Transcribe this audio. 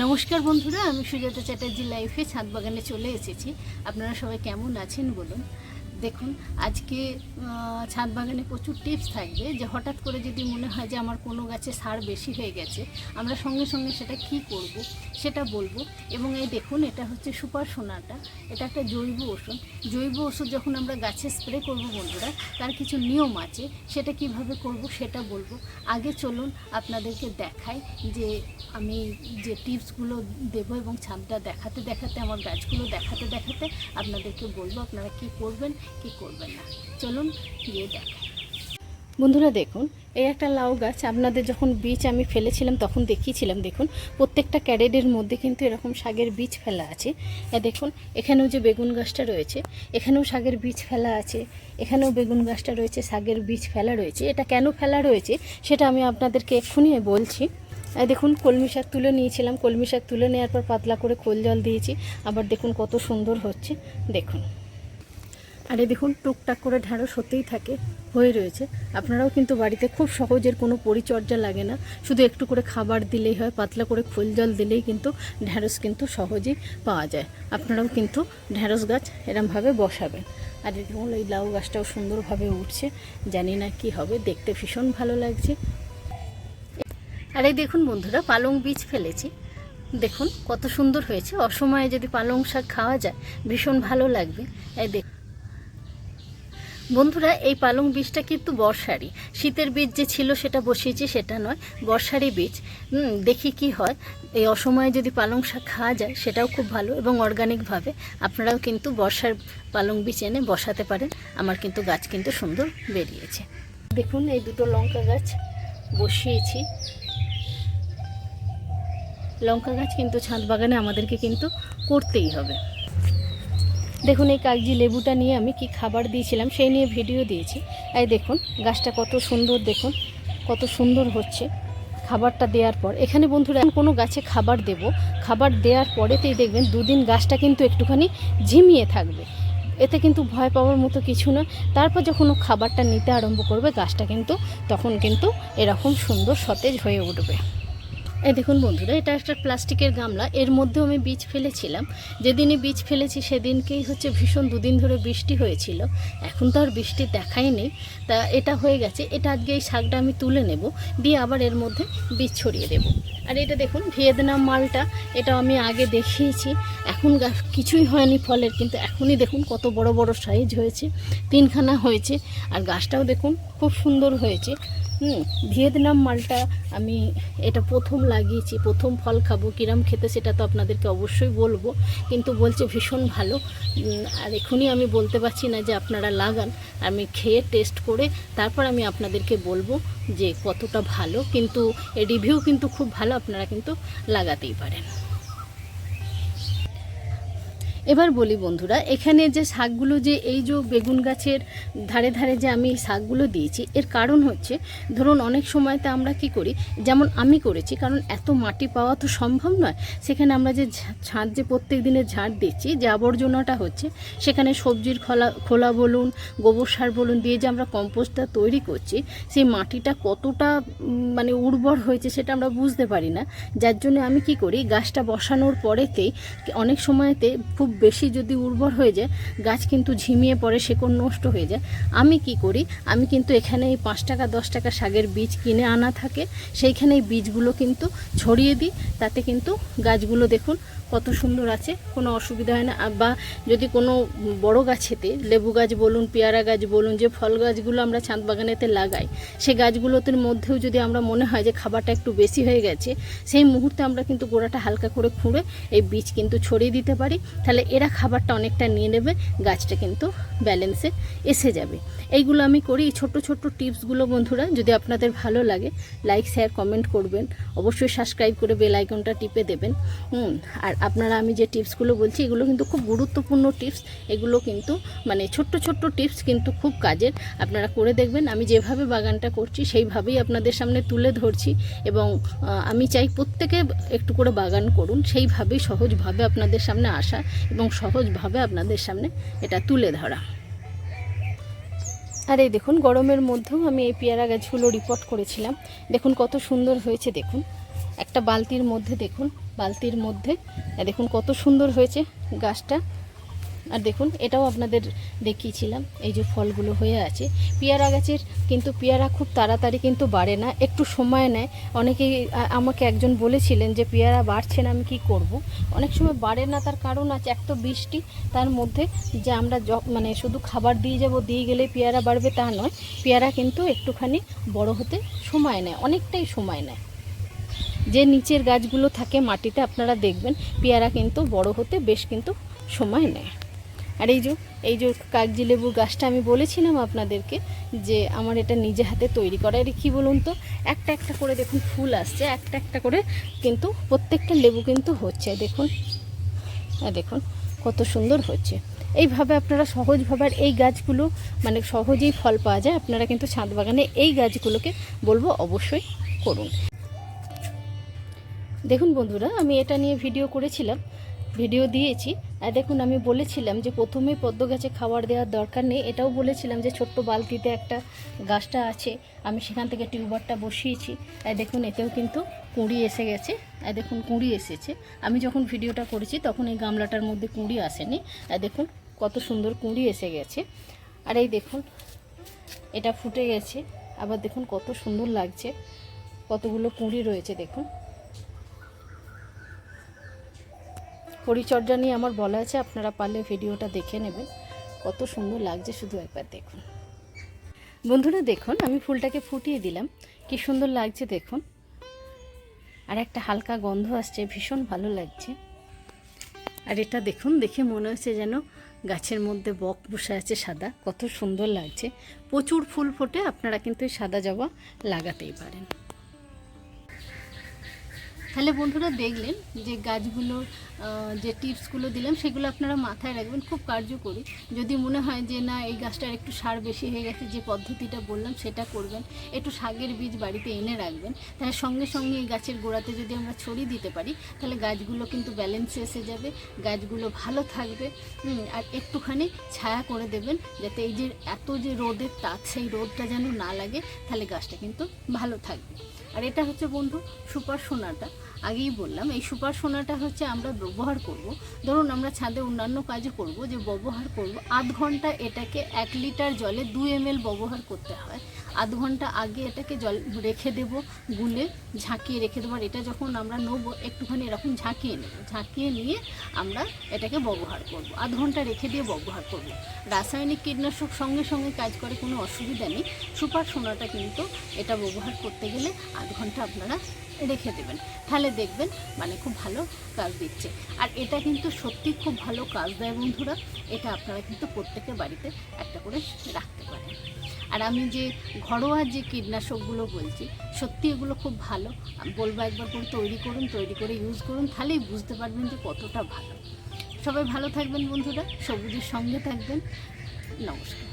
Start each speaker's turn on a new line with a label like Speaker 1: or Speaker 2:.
Speaker 1: নমস্কার বন্ধুরা, আমি সুজাতা চ্যাটার্জি লাইফে ছাদ বাগানে চলে এসেছি। আপনারা সবাই কেমন আছেন বলুন। দেখুন, আজকে ছাদ বাগানে প্রচুর টিপস থাকবে যে হঠাৎ করে যদি মনে হয় যে আমার কোনো গাছে সার বেশি হয়ে গেছে, আমরা সঙ্গে সঙ্গে সেটা কি করব সেটা বলব। এবং এই দেখুন, এটা হচ্ছে সুপার সোনাটা, এটা একটা জৈব ওষুধ। জৈব ওষুধ যখন আমরা গাছে স্প্রে করব বন্ধুরা, তার কিছু নিয়ম আছে, সেটা কীভাবে করব সেটা বলব। আগে চলুন আপনাদেরকে দেখাই যে আমি যে টিপসগুলো দেবো এবং ছাদটা দেখাতে দেখাতে, আমার গাছগুলো দেখাতে দেখাতে আপনাদেরকে বলব আপনারা কি করবেন কি করবেন না? চলুন গিয়ে দেখাই বন্ধুরা দেখুন, এই একটা লাউ গাছ, আপনাদের যখন বীজ আমি ফেলেছিলাম, তখন দেখিয়েছিলাম, দেখুন, প্রত্যেকটা ক্যারেটের মধ্যে কিন্তু এরকম শাকের বীজ ফেলা আছে। দেখুন, এখানেও যে বেগুন গাছটা রয়েছে, এখানেও শাকের বীজ ফেলা আছে, এখানেও বেগুন গাছটা রয়েছে শাকের বীজ ফেলা রয়েছে। এটা কেন ফেলা রয়েছে, সেটা আমি আপনাদেরকে এক্ষুনি বলছি। দেখুন, কলমি শাক তুলে নিয়েছিলাম, কলমি শাক তুলে নেওয়ার পর পাতলা করে খোল জল দিয়েছি, আবার দেখুন কত সুন্দর হচ্ছে, দেখুন। আর এই দেখুন, টুকটাক করে ঢ্যাঁড়স হতেই থাকে, হয়ে রয়েছে। আপনারাও কিন্তু বাড়িতে খুব সহজের কোনো পরিচর্যা লাগে না। শুধু একটু করে খাবার দিলেই হয়, পাতলা করে খোল জল দিলেই কিন্তু ঢ্যাঁড়স কিন্তু সহজেই পাওয়া যায়। আপনারাও কিন্তু ঢ্যাঁড়স গাছ এরমভাবে বসাবেন। আর দেখুন, এই লাউ গাছটাও সুন্দরভাবে উঠছে। জানি না কি হবে, দেখতে ভীষণ ভালো লাগছে। আর এই দেখুন বন্ধুরা, পালং বীজ ফেলেছি। দেখুন, কত সুন্দর হয়েছে। অসময়ে যদি পালং শাক খাওয়া যায়, ভীষণ ভালো লাগবে। এই দেখ বন্ধুরা, এই পালং বীজটা কিন্তু বর্ষারই। শীতের বীজ যে ছিল সেটা বসিয়েছি, সেটা নয়, বর্ষারই বীজ। দেখি কি হয়। এই অসময়ে যদি পালং শাক খাওয়া যায়, সেটাও খুব ভালো এবং অর্গানিকভাবে আপনারাও কিন্তু বর্ষার পালং বীজ এনে বসাতে পারেন। আমার কিন্তু গাছ কিন্তু সুন্দর বেরিয়েছে। দেখুন, এই দুটো লঙ্কা গাছ বসিয়েছি। লঙ্কা গাছ কিন্তু ছাদ বাগানে আমাদেরকে কিন্তু করতেই হবে। দেখুন এই কাগজি লেবুটা নিয়ে আমি কি খাবার দিয়েছিলাম সেই নিয়ে ভিডিও দিয়েছি। এই দেখুন, গাছটা কত সুন্দর দেখুন, কত সুন্দর হচ্ছে। খাবারটা দেওয়ার পর, এখানে বন্ধুরা কোনো গাছে খাবার দেব। খাবার দেওয়ার পরেতেই দেখবেন দুদিন গাছটা কিন্তু একটুখানি ঝিমিয়ে থাকবে। এতে কিন্তু ভয় পাওয়ার মতো কিছু না। তারপর যখন ও খাবারটা নিতে আরম্ভ করবে, গাছটা কিন্তু তখন কিন্তু এরকম সুন্দর সতেজ হয়ে উঠবে। এই দেখুন বন্ধুরা, এটা একটা প্লাস্টিকের গামলা। এর মধ্যেও আমি বীজ ফেলেছিলাম। যেদিনই বীজ ফেলেছি, সেদিনকেই হচ্ছে ভীষণ দুদিন ধরে বৃষ্টি হয়েছিল। এখন তো আর বৃষ্টি দেখাই নেই। তা এটা হয়ে গেছে। এটা আজকে এই শাকটা আমি তুলে নেব। দিয়ে আবার এর মধ্যে বীজ ছড়িয়ে দেব। আর এটা দেখুন, ভিয়েতনাম মালটা। এটা আমি আগে দেখিয়েছি। এখন কিছুই হয়নি ফলের, কিন্তু এখনই দেখুন কত বড় বড় সাইজ হয়েছে। তিনখানা হয়েছে। আর গাছটাও দেখুন, খুব সুন্দর হয়েছে। হুম, ভিয়েতনাম মালটা আমি এটা প্রথম লাগিয়েছি, প্রথম ফল খাব, কিরাম খেতে সেটা তো আপনাদেরকে অবশ্যই বলব, কিন্তু বলছে ভীষণ ভালো। আর এখনই আমি বলতে পারছি না যে আপনারা লাগান, আমি খেয়ে টেস্ট করে তারপর আমি আপনাদেরকে বলব যে কতটা ভালো, কিন্তু এ রিভিউ কিন্তু খুব ভালো, আপনারা কিন্তু লাগাতেই পারেন। এবার বলি বন্ধুরা, এখানে যে শাকগুলো যে এই যে বেগুন গাছের ধারে ধারে যে আমি শাকগুলো দিয়েছি, এর কারণ হচ্ছে ধরুন অনেক সময়তে আমরা কি করি, যেমন আমি করেছি, কারণ এত মাটি পাওয়া তো সম্ভব নয়, সেখানে আমরা যে ছাদ যে প্রত্যেক দিনের ঝাড় দিচ্ছি, যে আবর্জনাটা হচ্ছে, সেখানে সবজির খোলা খোলা বলুন, গোবর সার বলুন দিয়ে যে আমরা কম্পোস্টটা তৈরি করছি, সেই মাটিটা কতটা মানে উর্বর হয়েছে সেটা আমরা বুঝতে পারি না, যার জন্য আমি কি করি, গাছটা বসানোর পরেতেই অনেক সময়তে খুব বেশি যদি উর্বর হয়ে যায়, গাছ কিন্তু ঝিমিয়ে পড়ে, শেকড় নষ্ট হয়ে যায়। আমি কি করি? আমি কিন্তু এখানে এই পাঁচ টাকা, দশ টাকা শাকের বীজ কিনে আনা থাকে। সেইখানে এই বীজগুলো কিন্তু ছড়িয়ে দিই। তাতে কিন্তু গাছগুলো দেখুন কত সুন্দর আছে, কোনো অসুবিধা হয় না। বা যদি কোনো বড় গাছেতে, লেবু গাছ বলুন, পেয়ারা গাছ বলুন, যে ফল গাছগুলো আমরা ছাদ বাগানেতে লাগাই, সেই গাছগুলোতে মধ্যেও যদি আমরা মনে হয় যে খাবারটা একটু বেশি হয়ে গেছে, সেই মুহূর্তে আমরা কিন্তু গোড়াটা হালকা করে খুঁড়ে এই বীজ কিন্তু ছড়িয়ে দিতে পারি। তাহলে এরা খাবারটা অনেকটা নিয়ে নেবে, গাছটা কিন্তু ব্যালেন্সে এসে যাবে। এইগুলো আমি করি, এই ছোট্ট ছোট্ট টিপসগুলো বন্ধুরা, যদি আপনাদের ভালো লাগে লাইক শেয়ার কমেন্ট করবেন। অবশ্যই সাবস্ক্রাইব করে বেল আইকনটা টিপে দেবেন। আর আপনারা আমি যে টিপসগুলো বলছি, এগুলো কিন্তু খুব গুরুত্বপূর্ণ টিপস। এগুলো কিন্তু মানে ছোট্ট ছোট্ট টিপস কিন্তু খুব কাজের। আপনারা করে দেখবেন, আমি যেভাবে বাগানটা করছি, সেইভাবেই আপনাদের সামনে তুলে ধরছি। এবং আমি চাই প্রত্যেকে একটু করে বাগান করুন, সেইভাবেই সহজভাবে আপনাদের সামনে আসা এবং সহজভাবে আপনাদের সামনে এটা তুলে ধরা। আর এই দেখুন, গরমের মধ্যেও আমি এই পেয়ারা গাছগুলো রিপোর্ট করেছিলাম। দেখুন কত সুন্দর হয়েছে, দেখুন। একটা বালতির মধ্যে দেখুন, বালতির মধ্যে, দেখুন কত সুন্দর হয়েছে গাছটা। আর দেখুন, এটাও আপনাদের দেখিয়েছিলাম, এই যে ফলগুলো হয়ে আছে। পেয়ারা গাছের কিন্তু পেয়ারা খুব তাড়াতাড়ি কিন্তু বাড়ে না, একটু সময় নেয়। অনেকেই আমাকে একজন বলেছিলেন যে, পেয়ারা বাড়ছে না, আমি কি করব। অনেক সময় বাড়ে না, তার কারণ আছে এক তো বৃষ্টি, তার মধ্যে যে আমরা মানে শুধু খাবার দিয়ে যাব, দিয়ে গেলে পেয়ারা বাড়বে তা নয়, পেয়ারা কিন্তু একটুখানি বড় হতে সময় নেয়, অনেকটাই সময় নেয়। যে নিচের গাছগুলো থাকে মাটিতে, আপনারা দেখবেন, পেয়ারা কিন্তু বড় হতে বেশ কিন্তু সময় নেয়। আর এই যে এই যে কাগজি লেবুর গাছটা আমি বলেছিলাম আপনাদেরকে যে আমার এটা নিজে হাতে তৈরি করা। এটা কী বলুন তো? একটা একটা করে দেখুন ফুল আসছে, একটা একটা করে কিন্তু প্রত্যেকটা লেবু কিন্তু হচ্ছে। দেখুন আর দেখুন কত সুন্দর হচ্ছে। এইভাবে আপনারা সহজভাবে আর এই গাছগুলো মানে সহজেই ফল পাওয়া যায়। আপনারা কিন্তু ছাদ বাগানে এই গাছগুলোকে বলব অবশ্যই করুন। দেখুন বন্ধুরা, আমি এটা নিয়ে ভিডিও করেছিলাম। ভিডিও দিয়েছি। আর দেখুন, আমি বলেছিলাম যে প্রথমে পদ্ম গাছে খাবার দেওয়ার দরকার নেই। এটাও বলেছিলাম যে ছোট্ট বালতিতে একটা গাছটা আছে, আমি সেখান থেকে টিউবারটা বসিয়েছি। আর দেখুন, এতেও কিন্তু কুঁড়ি এসে গেছে। আর দেখুন, কুঁড়ি এসেছে। আমি যখন ভিডিওটা করেছি, তখন এই গামলাটার মধ্যে কুঁড়ি আসেনি। আর দেখুন, কত সুন্দর কুঁড়ি এসে গেছে। আর এই দেখুন, এটা ফুটে গেছে। আবার দেখুন, কত সুন্দর লাগছে। কতগুলো কুঁড়ি রয়েছে, দেখুন। পরিচর্যা নিয়ে আমার বলা আছে, আপনারা পারলে ভিডিওটা দেখে নেবেন। কত সুন্দর লাগছে শুধু একবার দেখুন। বন্ধুরা দেখুন, আমি ফুলটাকে ফুটিয়ে দিলাম। কি সুন্দর লাগছে দেখুন। আর একটা হালকা গন্ধ আসছে, ভীষণ ভালো লাগছে। আর এটা দেখুন, দেখে মনে হচ্ছে যেন গাছের মধ্যে বক বসে আছে সাদা। কত সুন্দর লাগছে। প্রচুর ফুল ফোটে, আপনারা কিন্তু সাদা জবা লাগাতেই পারেন। তাহলে বন্ধুরা দেখলেন যে গাছগুলোর যে টিপসগুলো দিলাম, সেগুলো আপনারা মাথায় রাখবেন, খুব কার্যকরী। যদি মনে হয় যে না, এই গাছটার একটু সার বেশি হয়ে গেছে, যে পদ্ধতিটা বললাম, সেটা করবেন। একটু শাকের বীজ বাড়িতে এনে রাখবেন। তাহলে সঙ্গে সঙ্গে এই গাছের গোড়াতে যদি আমরা ছড়িয়ে দিতে পারি, তাহলে গাছগুলো কিন্তু ব্যালেন্সে এসে যাবে, গাছগুলো ভালো থাকবে আর একটুখানি ছায়া করে দেবেন, যাতে এই যে এত যে রোদের তাপ, সেই রোদটা যেন না লাগে, তাহলে গাছটা কিন্তু ভালো থাকবে। আর এটা হচ্ছে বন্ধু সুপার সোনাটা। আগেই বললাম, এই সুপার সোনাটা হচ্ছে আমরা ব্যবহার করব। ধরুন আমরা ছাদে অন্যান্য কাজও করব, যে ব্যবহার করব, আধ ঘণ্টা এটাকে এক লিটার জলে দু এম ব্যবহার করতে হয়। আধ ঘণ্টা আগে এটাকে জল রেখে দেব, গুলে ঝাঁকিয়ে রেখে দেবো, আর এটা যখন আমরা নেব, একটুখানি এরকম ঝাঁকিয়ে নেব। ঝাঁকিয়ে নিয়ে আমরা এটাকে ব্যবহার করব, আধ ঘণ্টা রেখে দিয়ে ব্যবহার করব। রাসায়নিক কীটনাশক সঙ্গে সঙ্গে কাজ করে, কোনো অসুবিধা নেই। সুপার সোনাটা কিন্তু এটা ব্যবহার করতে গেলে আধ ঘণ্টা আপনারা রেখে দেবেন। তাহলে দেখবেন মানে খুব ভালো কাজ দিচ্ছে। আর এটা কিন্তু সত্যি খুব ভালো কাজ দেয় বন্ধুরা। এটা আপনারা কিন্তু প্রত্যেকের বাড়িতে একটা করে রাখতে পারেন। আর আমি যে ঘরোয়া যে কীটনাশকগুলো বলছি, সত্যি এগুলো খুব ভালো। বলব একবার করে তৈরি করুন, তৈরি করে ইউজ করুন, তাহলেই বুঝতে পারবেন যে কতটা ভালো। সবাই ভালো থাকবেন বন্ধুরা, সবুজের সঙ্গে থাকবেন। নমস্কার।